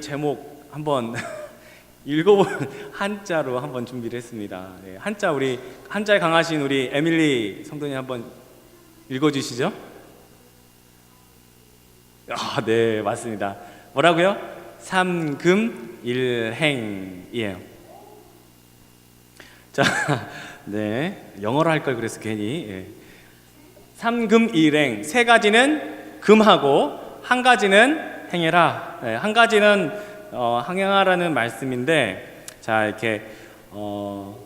제목 한번 읽어본 한자로 한번 준비를 했습니다. 네, 한자 우리 한자에 강하신 우리 에밀리 성도님 한번 읽어주시죠. 아, 네, 맞습니다. 뭐라고요? 삼금일행이에요. 자, 네, 영어로 할 걸 그래서 괜히. 예. 삼금일행 세 가지는 금하고 한 가지는 행해라. 네, 한 가지는 어, 항행하라는 말씀인데 자 이렇게 어,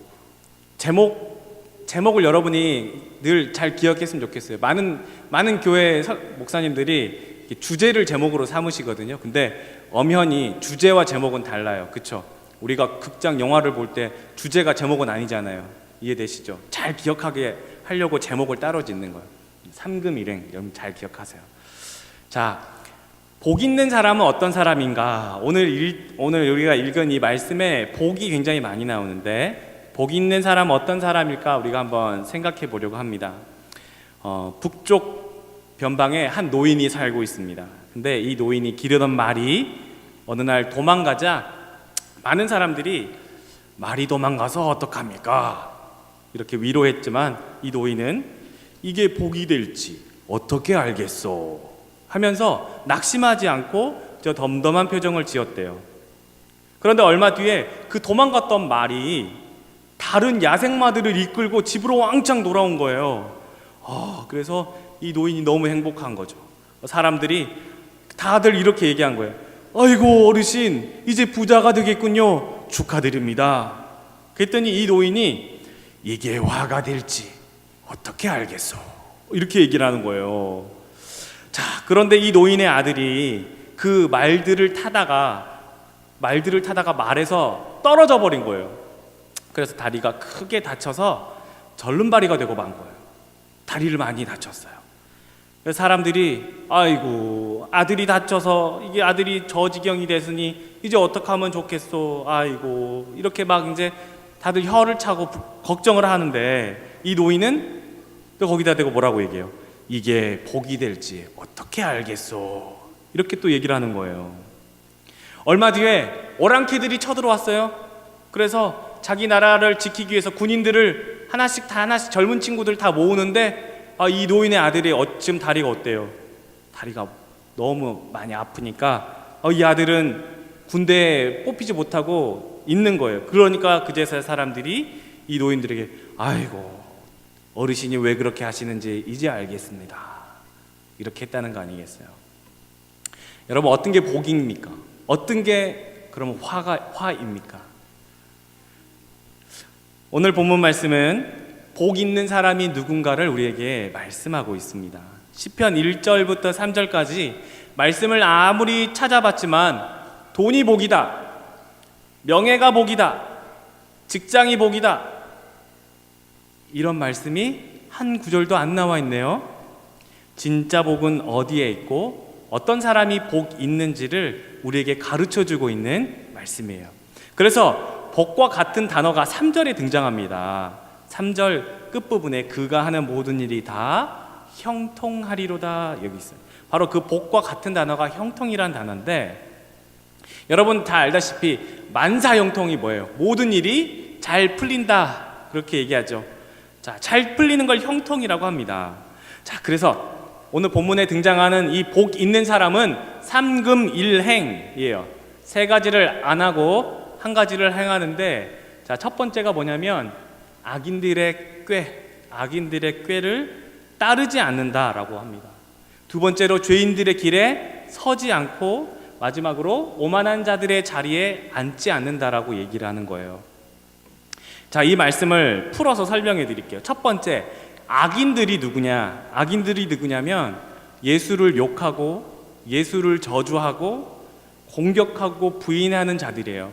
제목 제목을 여러분이 늘 잘 기억했으면 좋겠어요. 많은 많은 교회 서- 목사님들이 주제를 제목으로 삼으시거든요. 근데 엄연히 주제와 제목은 달라요. 그렇죠? 우리가 극장 영화를 볼 때 주제가 제목은 아니잖아요. 이해되시죠? 잘 기억하게 하려고 제목을 따로 짓는 거예요. 삼금 일행 여러분 잘 기억하세요. 자, 복 있는 사람은 어떤 사람인가? 오늘 일, 오늘 우리가 읽은 이 말씀에 복이 굉장히 많이 나오는데 복 있는 사람은 어떤 사람일까? 우리가 한번 생각해 보려고 합니다. 어, 북쪽 변방에 한 노인이 살고 있습니다. 근데 이 노인이 기르던 말이 어느 날 도망가자 많은 사람들이 말이 도망가서 어떡합니까? 이렇게 위로했지만 이 노인은 이게 복이 될지 어떻게 알겠소? 하면서 낙심하지 않고 저 덤덤한 표정을 지었대요. 그런데 얼마 뒤에 그 도망갔던 말이 다른 야생마들을 이끌고 집으로 왕창 돌아온 거예요. 아, 그래서 이 노인이 너무 행복한 거죠. 사람들이 다들 이렇게 얘기한 거예요. 아이고 어르신 이제 부자가 되겠군요. 축하드립니다. 그랬더니 이 노인이 이게 화가 될지 어떻게 알겠소? 이렇게 얘기를 하는 거예요. 자, 그런데 이 노인의 아들이 그 말들을 타다가 말들을 타다가 말에서 떨어져 버린 거예요. 그래서 다리가 크게 다쳐서 절름발이가 되고 만 거예요. 다리를 많이 다쳤어요. 사람들이 아이고 아들이 다쳐서 이게 아들이 저 지경이 됐으니 이제 어떻게 하면 좋겠소 아이고 이렇게 막 이제 다들 혀를 차고 부- 걱정을 하는데 이 노인은 또 거기다 대고 뭐라고 얘기해요 이게 복이 될지 어떻게 알겠소 이렇게 또 얘기를 하는 거예요 얼마 뒤에 오랑캐들이 쳐들어왔어요 그래서 자기 나라를 지키기 위해서 군인들을 하나씩 다 하나씩 젊은 친구들 다 모으는데 아, 이 노인의 아들이 어쩜 다리가 어때요? 다리가 너무 많이 아프니까 어, 이 아들은 군대에 뽑히지 못하고 있는 거예요. 그러니까 그제서야 사람들이 이 노인들에게 아이고 어르신이 왜 그렇게 하시는지 이제 알겠습니다. 이렇게 했다는 거 아니겠어요? 여러분 어떤 게 복입니까? 어떤 게 그러면 화가 화입니까? 오늘 본문 말씀은 복 있는 사람이 누군가를 우리에게 말씀하고 있습니다. 시편 1절부터 3절까지 말씀을 아무리 찾아봤지만 돈이 복이다. 명예가 복이다. 직장이 복이다. 이런 말씀이 한 구절도 안 나와 있네요. 진짜 복은 어디에 있고 어떤 사람이 복 있는지를 우리에게 가르쳐 주고 있는 말씀이에요. 그래서 복과 같은 단어가 3절에 등장합니다. 3절 끝부분에 그가 하는 모든 일이 다 형통하리로다 여기 있어요. 바로 그 복과 같은 단어가 형통이라는 단어인데 여러분 다 알다시피 만사형통이 뭐예요? 모든 일이 잘 풀린다 그렇게 얘기하죠. 자, 잘 풀리는 걸 형통이라고 합니다. 자, 그래서 오늘 본문에 등장하는 이 복 있는 사람은 삼금일행이에요. 세 가지를 안 하고 한 가지를 행하는데 자, 첫 번째가 뭐냐면 악인들의 꾀, 악인들의 꾀를 따르지 않는다라고 합니다. 두 번째로 죄인들의 길에 서지 않고 마지막으로 오만한 자들의 자리에 앉지 않는다라고 얘기를 하는 거예요. 자, 이 말씀을 풀어서 설명해 드릴게요. 첫 번째, 악인들이 누구냐? 악인들이 누구냐면 예수를 욕하고 예수를 저주하고 공격하고 부인하는 자들이에요.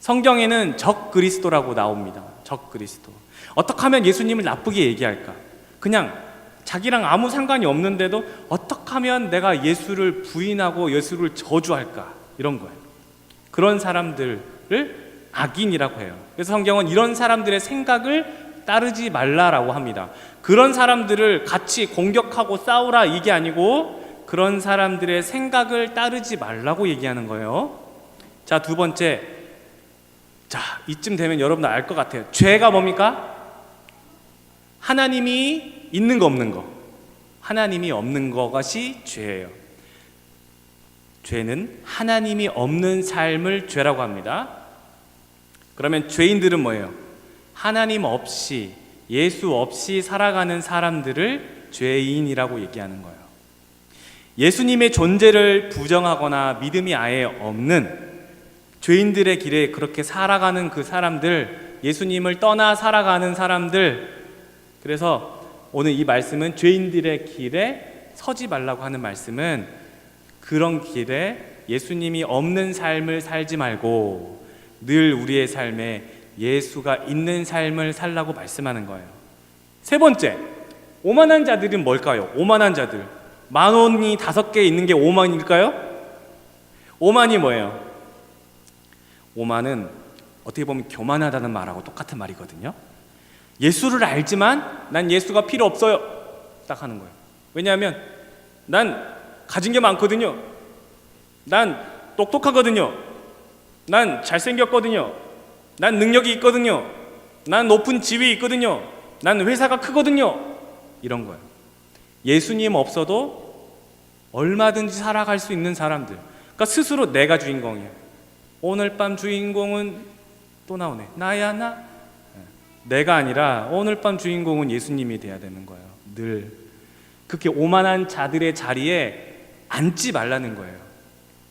성경에는 적 그리스도라고 나옵니다. 적 그리스도. 어떻게 하면 예수님을 나쁘게 얘기할까? 그냥 자기랑 아무 상관이 없는데도 어떻게 하면 내가 예수를 부인하고 예수를 저주할까? 이런 거예요. 그런 사람들을 악인이라고 해요. 그래서 성경은 이런 사람들의 생각을 따르지 말라라고 합니다. 그런 사람들을 같이 공격하고 싸우라 이게 아니고 그런 사람들의 생각을 따르지 말라고 얘기하는 거예요. 자, 두 번째. 자, 이쯤 되면 여러분 알 것 같아요. 죄가 뭡니까? 하나님이 있는 거 없는 거. 하나님이 없는 것이 죄예요. 죄는 하나님이 없는 삶을 죄라고 합니다. 그러면 죄인들은 뭐예요? 하나님 없이 예수 없이 살아가는 사람들을 죄인이라고 얘기하는 거예요. 예수님의 존재를 부정하거나 믿음이 아예 없는 죄인들의 길에 그렇게 살아가는 그 사람들, 예수님을 떠나 살아가는 사람들, 그래서 오늘 이 말씀은 죄인들의 길에 서지 말라고 하는 말씀은 그런 길에 예수님이 없는 삶을 살지 말고 늘 우리의 삶에 예수가 있는 삶을 살라고 말씀하는 거예요. 세 번째, 오만한 자들은 뭘까요? 오만한 자들. 만 원이 다섯 개 있는 게 오만일까요? 오만이 뭐예요? 오만은 어떻게 보면 교만하다는 말하고 똑같은 말이거든요. 예수를 알지만 난 예수가 필요 없어요. 딱 하는 거예요. 왜냐하면 난 가진 게 많거든요. 난 똑똑하거든요. 난 잘생겼거든요. 난 능력이 있거든요. 난 높은 지위 있거든요. 난 회사가 크거든요. 이런 거예요. 예수님 없어도 얼마든지 살아갈 수 있는 사람들. 그러니까 스스로 내가 주인공이에요. 오늘 밤 주인공은 또 나오네. 나야 나. 내가 아니라 오늘 밤 주인공은 예수님이 돼야 되는 거예요. 늘 그렇게 오만한 자들의 자리에 앉지 말라는 거예요.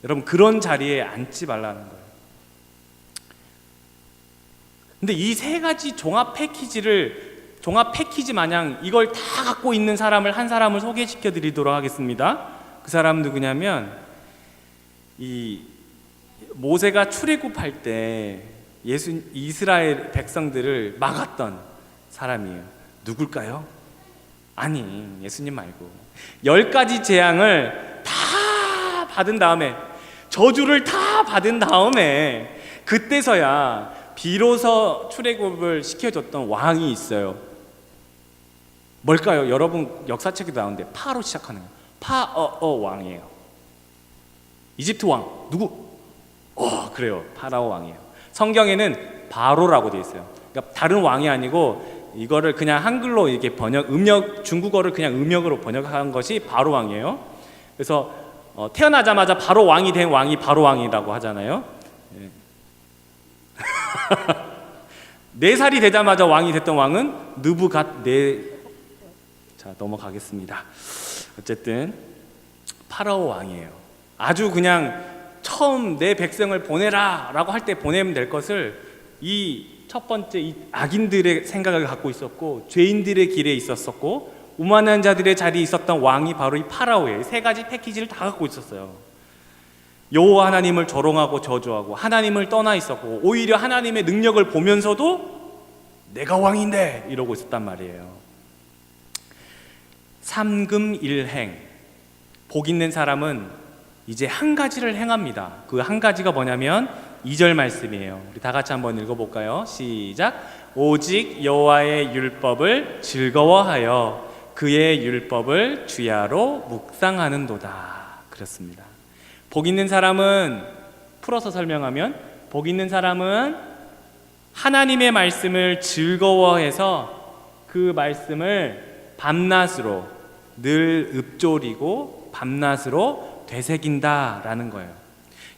여러분 그런 자리에 앉지 말라는 거예요. 근데 이 세 가지 종합 패키지를 종합 패키지 마냥 이걸 다 갖고 있는 사람을 한 사람을 소개시켜 드리도록 하겠습니다. 그 사람 누구냐면 이 모세가 출애굽할 때 예수 이스라엘 백성들을 막았던 사람이에요. 누굴까요? 아니 예수님 말고 열 가지 재앙을 다 받은 다음에 저주를 다 받은 다음에 그때서야 비로소 출애굽을 시켜줬던 왕이 있어요. 뭘까요? 여러분 역사책에 나오는데 파로 시작하는. 파어어 왕이에요. 이집트 왕 누구? 어 그래요 파라오 왕이에요. 성경에는 바로라고 되어 있어요. 그러니까 다른 왕이 아니고 이거를 그냥 한글로 이렇게 번역 음력 중국어를 그냥 음역으로 번역한 것이 바로 왕이에요. 그래서 어, 태어나자마자 바로 왕이 된 왕이 바로 왕이라고 하잖아요. 예. 네 살이 되자마자 왕이 됐던 왕은 느부갓 네. 자 넘어가겠습니다. 어쨌든 파라오 왕이에요. 아주 그냥 처음 내 백성을 보내라라고 할 때 보내면 될 것을 이 첫 번째 이 악인들의 생각을 갖고 있었고 죄인들의 길에 있었었고 오만한 자들의 자리에 있었던 왕이 바로 이 파라오예요. 세 가지 패키지를 다 갖고 있었어요. 여호와 하나님을 조롱하고 저주하고 하나님을 떠나 있었고 오히려 하나님의 능력을 보면서도 내가 왕인데 이러고 있었단 말이에요. 삼금일행 복 있는 사람은 이제 한 가지를 행합니다. 그 한 가지가 뭐냐면 2절 말씀이에요. 우리 다 같이 한번 읽어 볼까요? 시작. 오직 여호와의 율법을 즐거워하여 그의 율법을 주야로 묵상하는도다. 그렇습니다. 복 있는 사람은 풀어서 설명하면 복 있는 사람은 하나님의 말씀을 즐거워해서 그 말씀을 밤낮으로 늘 읊조리고 밤낮으로 되새긴다라는 거예요.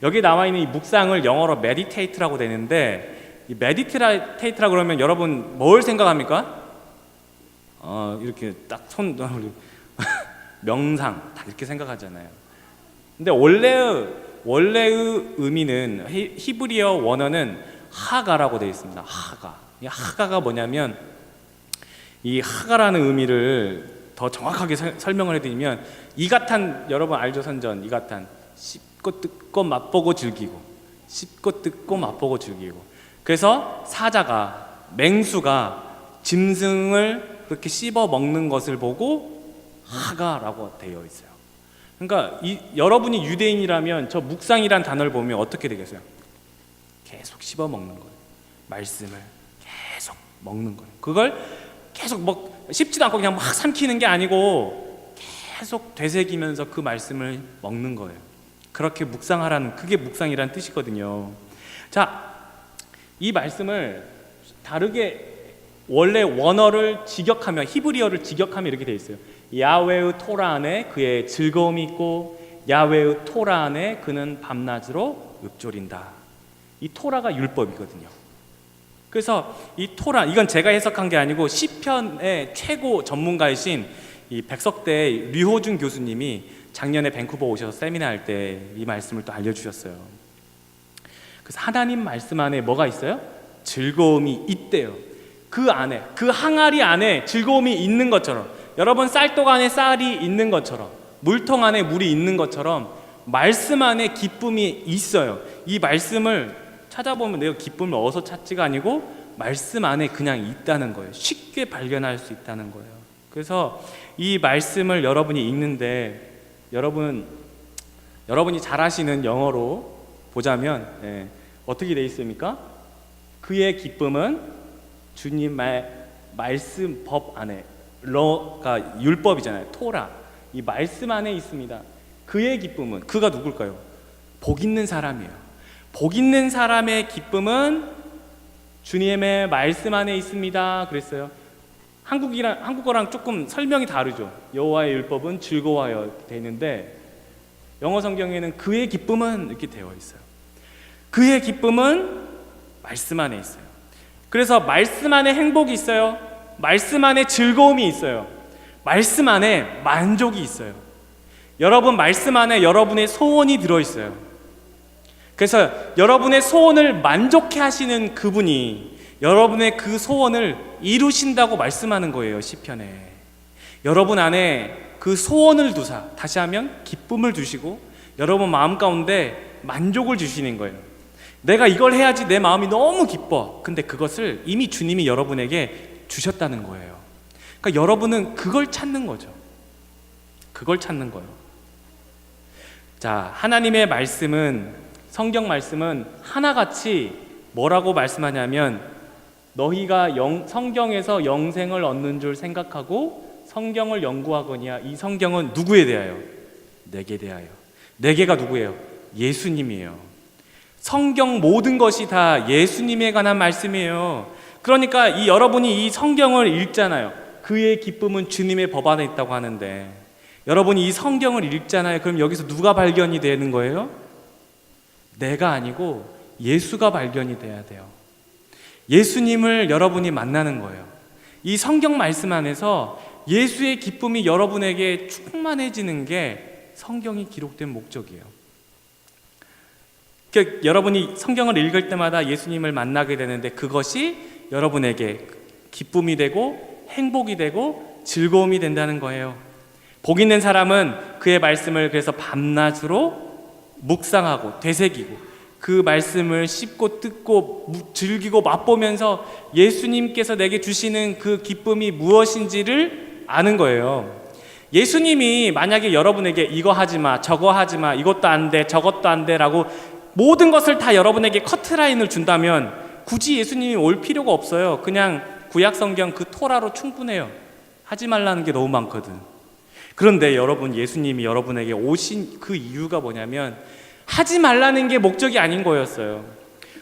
여기 나와 있는 이 묵상을 영어로 meditate라고 되는데 이 meditate라 그러면 여러분 뭘 생각합니까? 어, 이렇게 딱 손 명상 다 이렇게 생각하잖아요. 근데 원래 원래의 의미는 히- 히브리어 원어는 하가라고 되어 있습니다. 하가. 이 하가가 뭐냐면 이 하가라는 의미를 더 정확하게 설- 설명을 해드리면 이가탄 여러분 알죠 선전 이가탄 씹고 뜯고 맛보고 즐기고 씹고 뜯고 맛보고 즐기고 그래서 사자가 맹수가 짐승을 그렇게 씹어 먹는 것을 보고 하가라고 되어 있어요. 그러니까 이, 여러분이 유대인이라면 저 묵상이란 단어를 보면 어떻게 되겠어요? 계속 씹어 먹는 거예요. 말씀을 계속 먹는 거예요. 그걸 계속 먹 씹지도 않고 그냥 막 삼키는 게 아니고 계속 되새기면서 그 말씀을 먹는 거예요. 그렇게 묵상하라는 그게 묵상이라는 뜻이거든요. 자, 이 말씀을 다르게 원래 원어를 직역하면 히브리어를 직역하면 이렇게 돼 있어요. 야외의 토라 안에 그의 즐거움이 있고 야외의 토라 안에 그는 밤낮으로 읊조린다. 이 토라가 율법이거든요. 그래서 이 토라 이건 제가 해석한 게 아니고 시편의 최고 전문가이신 이 백석대 류호준 교수님이 작년에 밴쿠버 오셔서 세미나 할 때 이 말씀을 또 알려주셨어요. 그래서 하나님 말씀 안에 뭐가 있어요? 즐거움이 있대요. 그 안에 그 항아리 안에 즐거움이 있는 것처럼 여러분 쌀떡 안에 쌀이 있는 것처럼 물통 안에 물이 있는 것처럼 말씀 안에 기쁨이 있어요. 이 말씀을 찾아보면 내가 기쁨을 어디서 찾지가 아니고 말씀 안에 그냥 있다는 거예요. 쉽게 발견할 수 있다는 거예요. 그래서 이 말씀을 여러분이 읽는데 여러분 여러분이 잘 아시는 영어로 보자면 예, 어떻게 돼 있습니까? 그의 기쁨은 주님 말 말씀 법 안에 러가 율법이잖아요. 토라 이 말씀 안에 있습니다. 그의 기쁨은 그가 누굴까요? 복 있는 사람이에요. 복 있는 사람의 기쁨은 주님의 말씀 안에 있습니다. 그랬어요. 한국이랑 한국어랑 조금 설명이 다르죠. 여호와의 율법은 즐거워요 되는데 영어 성경에는 그의 기쁨은 이렇게 되어 있어요. 그의 기쁨은 말씀 안에 있어요. 그래서 말씀 안에 행복이 있어요. 말씀 안에 즐거움이 있어요. 말씀 안에 만족이 있어요. 여러분 말씀 안에 여러분의 소원이 들어 있어요. 그래서 여러분의 소원을 만족해 하시는 그분이 여러분의 그 소원을 이루신다고 말씀하는 거예요, 시편에. 여러분 안에 그 소원을 두사 다시 하면 기쁨을 주시고 여러분 마음 가운데 만족을 주시는 거예요. 내가 이걸 해야지 내 마음이 너무 기뻐. 근데 그것을 이미 주님이 여러분에게 주셨다는 거예요. 그러니까 여러분은 그걸 찾는 거죠. 그걸 찾는 거예요. 자, 하나님의 말씀은 성경 말씀은 하나같이 뭐라고 말씀하냐면 너희가 영, 성경에서 영생을 얻는 줄 생각하고 성경을 연구하거니와 이 성경은 누구에 대하여? 내게 대하여. 내게가 누구예요? 예수님이에요. 성경 모든 것이 다 예수님에 관한 말씀이에요. 그러니까 이 여러분이 이 성경을 읽잖아요. 그의 기쁨은 주님의 법 안에 있다고 하는데 여러분이 이 성경을 읽잖아요. 그럼 여기서 누가 발견이 되는 거예요? 내가 아니고 예수가 발견이 돼야 돼요. 예수님을 여러분이 만나는 거예요. 이 성경 말씀 안에서 예수의 기쁨이 여러분에게 충만해지는 게 성경이 기록된 목적이에요. 그러니까 여러분이 성경을 읽을 때마다 예수님을 만나게 되는데 그것이 여러분에게 기쁨이 되고 행복이 되고 즐거움이 된다는 거예요. 복 있는 사람은 그의 말씀을 그래서 밤낮으로 묵상하고 되새기고 그 말씀을 씹고 뜯고 즐기고 맛보면서 예수님께서 내게 주시는 그 기쁨이 무엇인지를 아는 거예요. 예수님이 만약에 여러분에게 이거 하지 마, 저거 하지 마, 이것도 안 돼, 저것도 안 돼라고 모든 것을 다 여러분에게 커트라인을 준다면 굳이 예수님이 올 필요가 없어요. 그냥 구약 성경 그 토라로 충분해요. 하지 말라는 게 너무 많거든. 그런데 여러분 예수님이 여러분에게 오신 그 이유가 뭐냐면 하지 말라는 게 목적이 아닌 거였어요.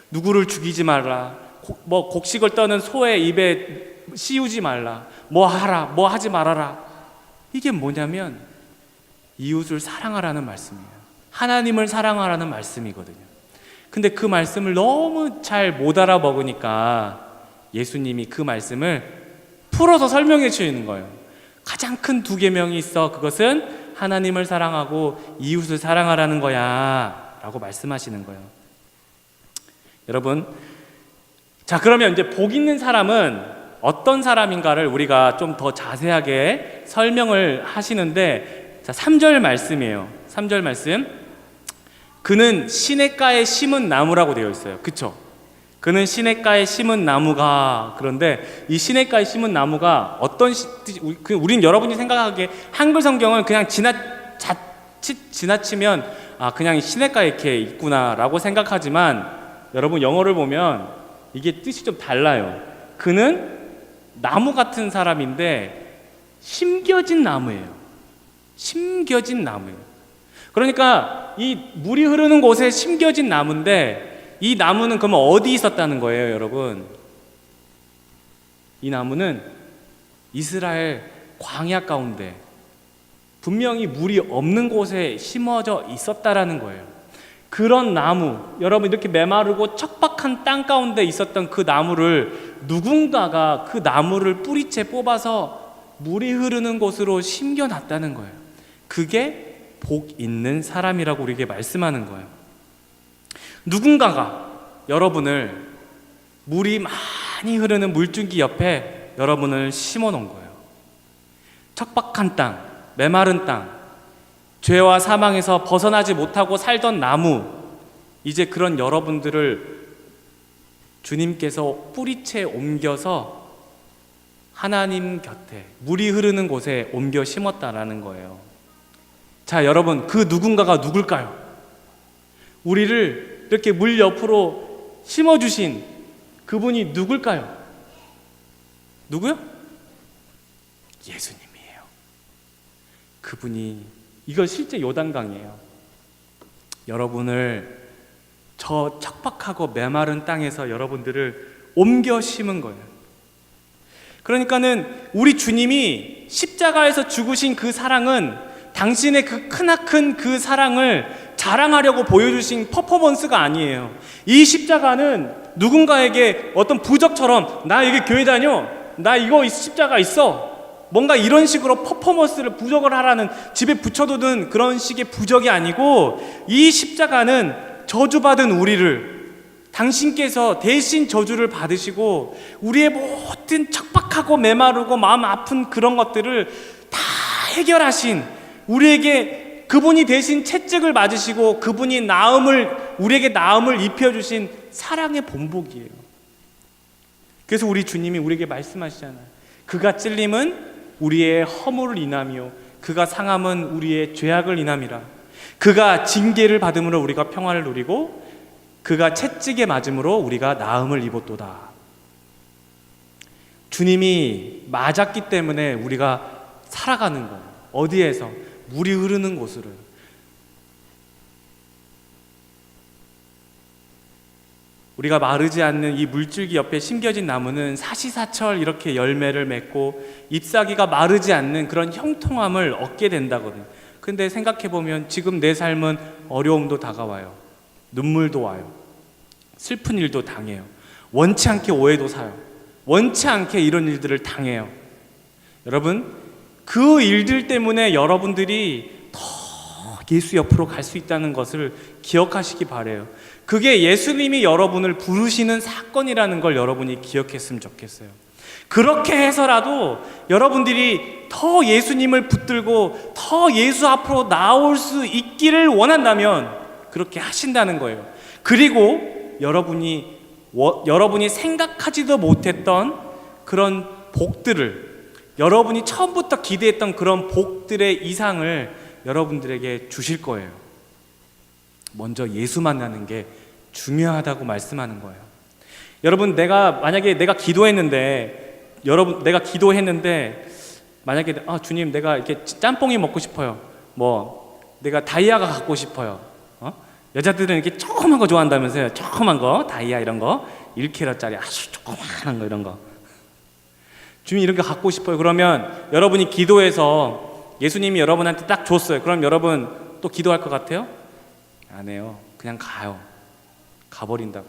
누구를 죽이지 말라. 곡, 뭐 곡식을 떠는 소의 입에 씌우지 말라. 뭐 하라. 뭐 하지 말아라. 이게 뭐냐면 이웃을 사랑하라는 말씀이에요. 하나님을 사랑하라는 말씀이거든요. 근데 그 말씀을 너무 잘 못 알아먹으니까 예수님이 그 말씀을 풀어서 설명해 주시는 거예요. 가장 큰두 계명이 있어. 그것은 하나님을 사랑하고 이웃을 사랑하라는 거야. 라고 말씀하시는 거예요. 여러분, 자, 그러면 이제 복 있는 사람은 어떤 사람인가를 우리가 좀 더 자세하게 설명을 하시는데, 자, 3절 말씀이에요. 3절 말씀. 그는 시냇가에 심은 나무라고 되어 있어요. 그쵸? 그는 시냇가에 심은 나무가 그런데 이 시냇가에 심은 나무가 어떤 시, 그 우린 여러분이 생각하기에 한글 성경은 그냥 지나 자칫 지나치면 아 그냥 시냇가에 이렇게 있구나라고 생각하지만 여러분 영어를 보면 이게 뜻이 좀 달라요. 그는 나무 같은 사람인데 심겨진 나무예요. 심겨진 나무예요. 그러니까 이 물이 흐르는 곳에 심겨진 나무인데 이 나무는 그러면 어디 있었다는 거예요, 여러분? 이 나무는 이스라엘 광야 가운데 분명히 물이 없는 곳에 심어져 있었다라는 거예요. 그런 나무, 여러분 이렇게 메마르고 척박한 땅 가운데 있었던 그 나무를 누군가가 그 나무를 뿌리채 뽑아서 물이 흐르는 곳으로 심겨놨다는 거예요. 그게 복 있는 사람이라고 우리에게 말씀하는 거예요. 누군가가 여러분을 물이 많이 흐르는 물줄기 옆에 여러분을 심어 놓은 거예요. 척박한 땅, 메마른 땅, 죄와 사망에서 벗어나지 못하고 살던 나무, 이제 그런 여러분들을 주님께서 뿌리채 옮겨서 하나님 곁에 물이 흐르는 곳에 옮겨 심었다라는 거예요. 자, 여러분, 그 누군가가 누굴까요? 우리를 이렇게 물 옆으로 심어주신 그분이 누굴까요? 누구요? 예수님이에요. 그분이 이거 실제 요단강이에요. 여러분을 저 척박하고 메마른 땅에서 여러분들을 옮겨 심은 거예요. 그러니까는 우리 주님이 십자가에서 죽으신 그 사랑은 당신의 그 크나큰 그 사랑을 자랑하려고 보여주신 퍼포먼스가 아니에요. 이 십자가는 누군가에게 어떤 부적처럼 나 여기 교회 다녀. 나 이거 십자가 있어. 뭔가 이런 식으로 퍼포먼스를 부적을 하라는 집에 붙여두는 그런 식의 부적이 아니고 이 십자가는 저주받은 우리를 당신께서 대신 저주를 받으시고 우리의 모든 척박하고 메마르고 마음 아픈 그런 것들을 다 해결하신 우리에게 그분이 대신 채찍을 맞으시고 그분이 나음을 우리에게 나음을 입혀 주신 사랑의 본복이에요. 그래서 우리 주님이 우리에게 말씀하시잖아요. 그가 찔림은 우리의 허물을 인하며 그가 상함은 우리의 죄악을 인함이라. 그가 징계를 받음으로 우리가 평화를 누리고 그가 채찍에 맞음으로 우리가 나음을 입었도다. 주님이 맞았기 때문에 우리가 살아가는 거. 어디에서 물이 흐르는 곳으로. 우리가 마르지 않는 이 물줄기 옆에 심겨진 나무는 사시사철 이렇게 열매를 맺고 잎사귀가 마르지 않는 그런 형통함을 얻게 된다거든요. 근데 생각해 보면 지금 내 삶은 어려움도 다가와요. 눈물도 와요. 슬픈 일도 당해요. 원치 않게 오해도 사요. 원치 않게 이런 일들을 당해요. 여러분, 그 일들 때문에 여러분들이 더 예수 옆으로 갈 수 있다는 것을 기억하시기 바래요. 그게 예수님이 여러분을 부르시는 사건이라는 걸 여러분이 기억했으면 좋겠어요. 그렇게 해서라도 여러분들이 더 예수님을 붙들고 더 예수 앞으로 나올 수 있기를 원한다면 그렇게 하신다는 거예요. 그리고 여러분이 워- 여러분이 생각하지도 못했던 그런 복들을 여러분이 처음부터 기대했던 그런 복들의 이상을 여러분들에게 주실 거예요. 먼저 예수 만나는 게 중요하다고 말씀하는 거예요. 여러분 내가 만약에 내가 기도했는데 여러분 내가 기도했는데 만약에 아 주님 내가 이렇게 짬뽕이 먹고 싶어요. 뭐 내가 다이아가 갖고 싶어요. 어? 여자들은 이렇게 조그만 거 좋아한다면서요. 조그만 거 다이아 이런 거 1kg짜리 아주 조그만한 거 이런 거. 주님 이런 거 갖고 싶어요. 그러면 여러분이 기도해서 예수님이 여러분한테 딱 줬어요. 그럼 여러분 또 기도할 것 같아요? 안 해요. 그냥 가요. 가버린다고.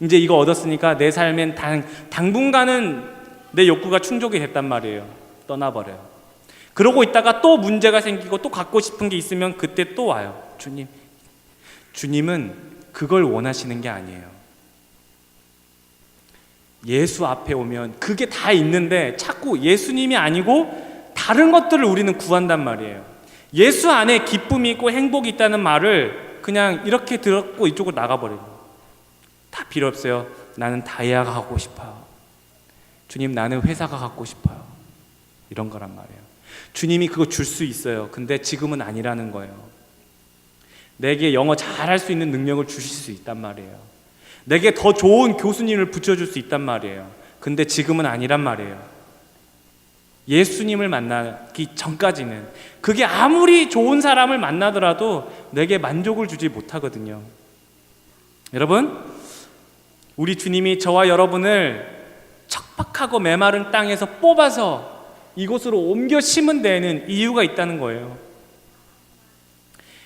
이제 이거 얻었으니까 내 삶엔 당, 당분간은 내 욕구가 충족이 됐단 말이에요. 떠나버려요. 그러고 있다가 또 문제가 생기고 또 갖고 싶은 게 있으면 그때 또 와요. 주님. 주님은 그걸 원하시는 게 아니에요. 예수 앞에 오면 그게 다 있는데 자꾸 예수님이 아니고 다른 것들을 우리는 구한단 말이에요. 예수 안에 기쁨이 있고 행복이 있다는 말을 그냥 이렇게 들었고 이쪽으로 나가버리고 다 필요 없어요. 나는 다이아가 갖고 싶어요. 주님 나는 회사가 갖고 싶어요. 이런 거란 말이에요. 주님이 그거 줄 수 있어요. 근데 지금은 아니라는 거예요. 내게 영어 잘할 수 있는 능력을 주실 수 있단 말이에요. 내게 더 좋은 교수님을 붙여줄 수 있단 말이에요. 근데 지금은 아니란 말이에요. 예수님을 만나기 전까지는 그게 아무리 좋은 사람을 만나더라도 내게 만족을 주지 못하거든요. 여러분, 우리 주님이 저와 여러분을 척박하고 메마른 땅에서 뽑아서 이곳으로 옮겨 심은 데에는 이유가 있다는 거예요.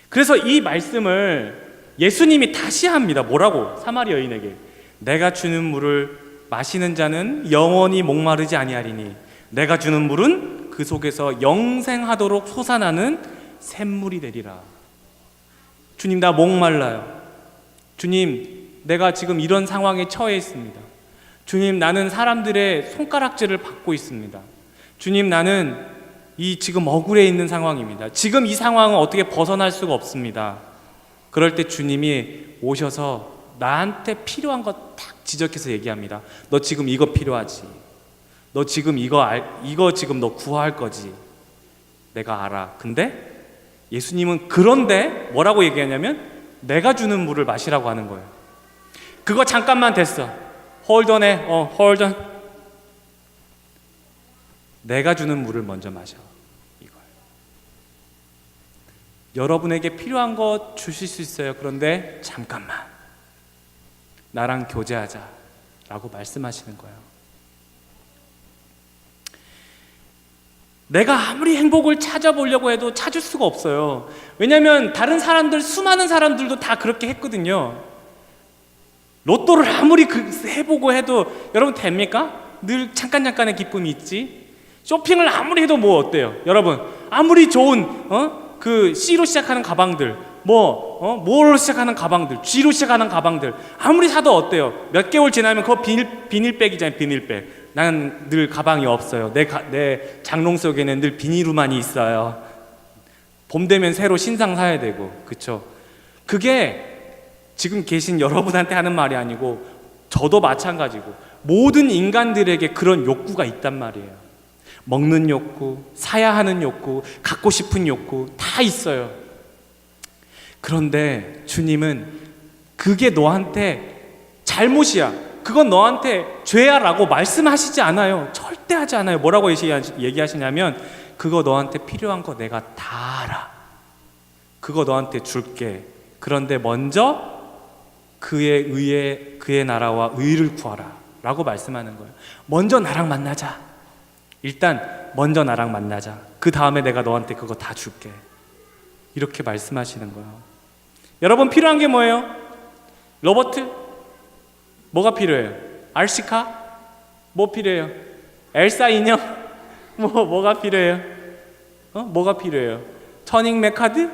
그래서 이 말씀을 예수님이 다시 합니다. 뭐라고? 사마리 여인에게 내가 주는 물을 마시는 자는 영원히 목마르지 아니하리니 내가 주는 물은 그 속에서 영생하도록 솟아나는 샘물이 되리라. 주님 나 목말라요. 주님 내가 지금 이런 상황에 처해 있습니다. 주님 나는 사람들의 손가락질을 받고 있습니다. 주님 나는 이 지금 억울해 있는 상황입니다. 지금 이 상황은 어떻게 벗어날 수가 없습니다. 그럴 때 주님이 오셔서 나한테 필요한 것 딱 지적해서 얘기합니다. 너 지금 이거 필요하지. 너 지금 이거 알, 이거 지금 너 구할 거지. 내가 알아. 근데 예수님은 그런데 뭐라고 얘기하냐면 내가 주는 물을 마시라고 하는 거예요. 그거 잠깐만 됐어. 홀던해. 어, 홀던. 내가 주는 물을 먼저 마셔. 여러분에게 필요한 것 주실 수 있어요. 그런데 잠깐만. 나랑 교제하자. 라고 말씀하시는 거예요. 내가 아무리 행복을 찾아보려고 해도 찾을 수가 없어요. 왜냐하면 다른 사람들, 수많은 사람들도 다 그렇게 했거든요. 로또를 아무리 그- 해보고 해도 여러분 됩니까? 늘 잠깐 잠깐의 기쁨이 있지. 쇼핑을 아무리 해도 뭐 어때요, 여러분? 아무리 좋은 어? 그 C로 시작하는 가방들, 뭐 어? 뭐로 시작하는 가방들, G로 시작하는 가방들 아무리 사도 어때요? 몇 개월 지나면 그거 비닐 비닐백이잖아요, 비닐백. 나는 늘 가방이 없어요. 내, 가, 내 장롱 속에는 늘 비닐우만이 있어요. 봄 되면 새로 신상 사야 되고, 그쵸? 그게 지금 계신 여러분한테 하는 말이 아니고 저도 마찬가지고 모든 인간들에게 그런 욕구가 있단 말이에요. 먹는 욕구, 사야 하는 욕구, 갖고 싶은 욕구 다 있어요. 그런데 주님은 그게 너한테 잘못이야. 그건 너한테 죄야 라고 말씀하시지 않아요. 절대 하지 않아요. 뭐라고 얘기하시- 얘기하시냐면 그거 너한테 필요한 거 내가 다 알아. 그거 너한테 줄게. 그런데 먼저 그의 의에 그의 나라와 의를 구하라 라고 말씀하는 거예요. 먼저 나랑 만나자. 일단 먼저 나랑 만나자. 그 다음에 내가 너한테 그거 다 줄게. 이렇게 말씀하시는 거예요. 여러분 필요한 게 뭐예요? 로버트? 뭐가 필요해요? 알시카? 뭐 필요해요? 엘사 인형? 뭐 뭐가 필요해요? 어? 뭐가 필요해요? 터닝 메카드?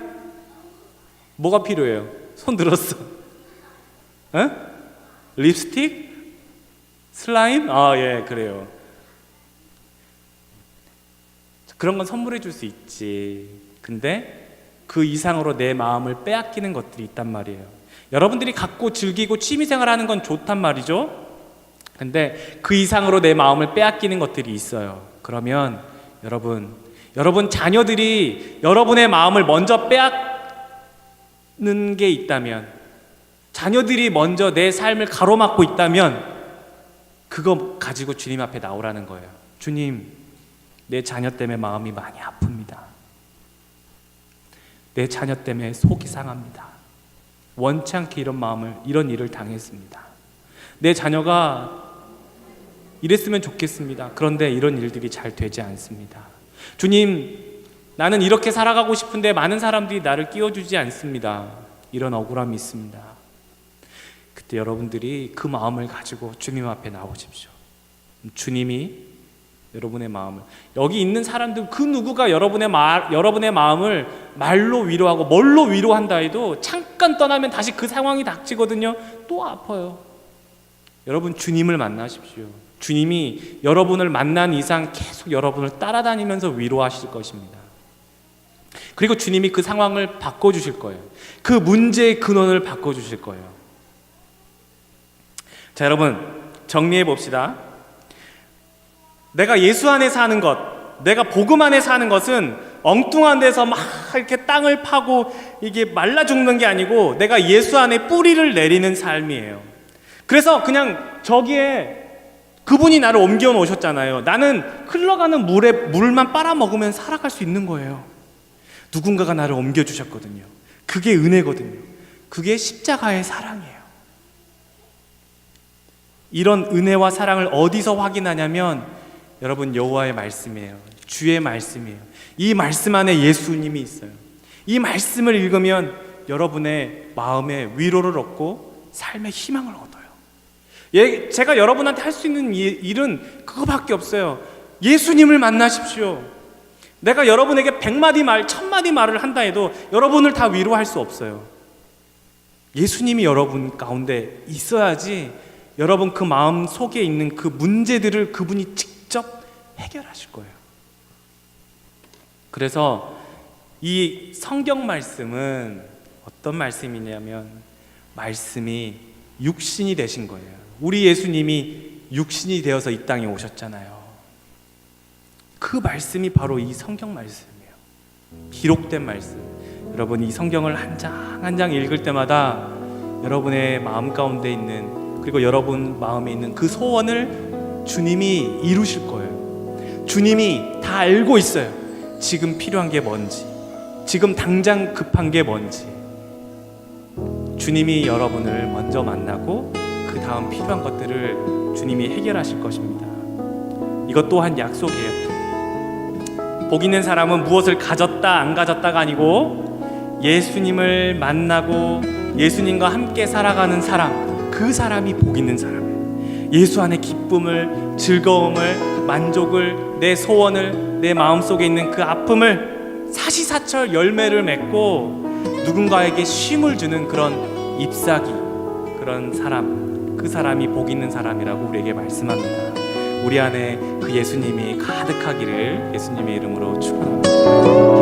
뭐가 필요해요? 손 들었어. 어? 립스틱? 슬라임? 아, 예, 그래요. 그런 건 선물해 줄 수 있지. 근데 그 이상으로 내 마음을 빼앗기는 것들이 있단 말이에요. 여러분들이 갖고 즐기고 취미 생활 하는 건 좋단 말이죠. 근데 그 이상으로 내 마음을 빼앗기는 것들이 있어요. 그러면 여러분, 여러분 자녀들이 여러분의 마음을 먼저 빼앗는 게 있다면, 자녀들이 먼저 내 삶을 가로막고 있다면, 그거 가지고 주님 앞에 나오라는 거예요. 주님, 내 자녀 때문에 마음이 많이 아픕니다. 내 자녀 때문에 속이 상합니다. 원치 않게 이런 마음을 이런 일을 당했습니다. 내 자녀가 이랬으면 좋겠습니다. 그런데 이런 일들이 잘 되지 않습니다. 주님, 나는 이렇게 살아가고 싶은데 많은 사람들이 나를 끼워주지 않습니다. 이런 억울함이 있습니다. 그때 여러분들이 그 마음을 가지고 주님 앞에 나오십시오. 주님이 여러분의 마음을 여기 있는 사람들 그 누구가 여러분의 말 여러분의 마음을 말로 위로하고 뭘로 위로한다 해도 잠깐 떠나면 다시 그 상황이 닥치거든요. 또 아파요. 여러분 주님을 만나십시오. 주님이 여러분을 만난 이상 계속 여러분을 따라다니면서 위로하실 것입니다. 그리고 주님이 그 상황을 바꿔 주실 거예요. 그 문제의 근원을 바꿔 주실 거예요. 자, 여러분 정리해 봅시다. 내가 예수 안에 사는 것, 내가 복음 안에 사는 것은 엉뚱한 데서 막 이렇게 땅을 파고 이게 말라 죽는 게 아니고 내가 예수 안에 뿌리를 내리는 삶이에요. 그래서 그냥 저기에 그분이 나를 옮겨 놓으셨잖아요. 나는 흘러가는 물에 물만 빨아 먹으면 살아갈 수 있는 거예요. 누군가가 나를 옮겨 주셨거든요. 그게 은혜거든요. 그게 십자가의 사랑이에요. 이런 은혜와 사랑을 어디서 확인하냐면 여러분 여호와의 말씀이에요. 주의 말씀이에요. 이 말씀 안에 예수님이 있어요. 이 말씀을 읽으면 여러분의 마음에 위로를 얻고 삶의 희망을 얻어요. 예, 제가 여러분한테 할 수 있는 이- 일은 그거밖에 없어요. 예수님을 만나십시오. 내가 여러분에게 백마디 말, 천마디 말을 한다 해도 여러분을 다 위로할 수 없어요. 예수님이 여러분 가운데 있어야지 여러분 그 마음 속에 있는 그 문제들을 그분이 직접 해결하실 거예요. 그래서 이 성경 말씀은 어떤 말씀이냐면 말씀이 육신이 되신 거예요. 우리 예수님이 육신이 되어서 이 땅에 오셨잖아요. 그 말씀이 바로 이 성경 말씀이에요. 기록된 말씀. 여러분 이 성경을 한 장 한장 읽을 때마다 여러분의 마음 가운데 있는 그리고 여러분 마음에 있는 그 소원을 주님이 이루실 거예요. 주님이 다 알고 있어요. 지금 필요한 게 뭔지, 지금 당장 급한 게 뭔지. 주님이 여러분을 먼저 만나고 그 다음 필요한 것들을 주님이 해결하실 것입니다. 이것 또한 약속이에요. 복 있는 사람은 무엇을 가졌다 안 가졌다가 아니고 예수님을 만나고 예수님과 함께 살아가는 사람 그 사람이 복 있는 사람이에요. 예수 안에 기쁨을 즐거움을 만족을 내 소원을 내 마음속에 있는 그 아픔을 사시사철 열매를 맺고 누군가에게 쉼을 주는 그런 잎사귀 그런 사람 그 사람이 복 있는 사람이라고 우리에게 말씀합니다. 우리 안에 그 예수님이 가득하기를 예수님의 이름으로 축원합니다.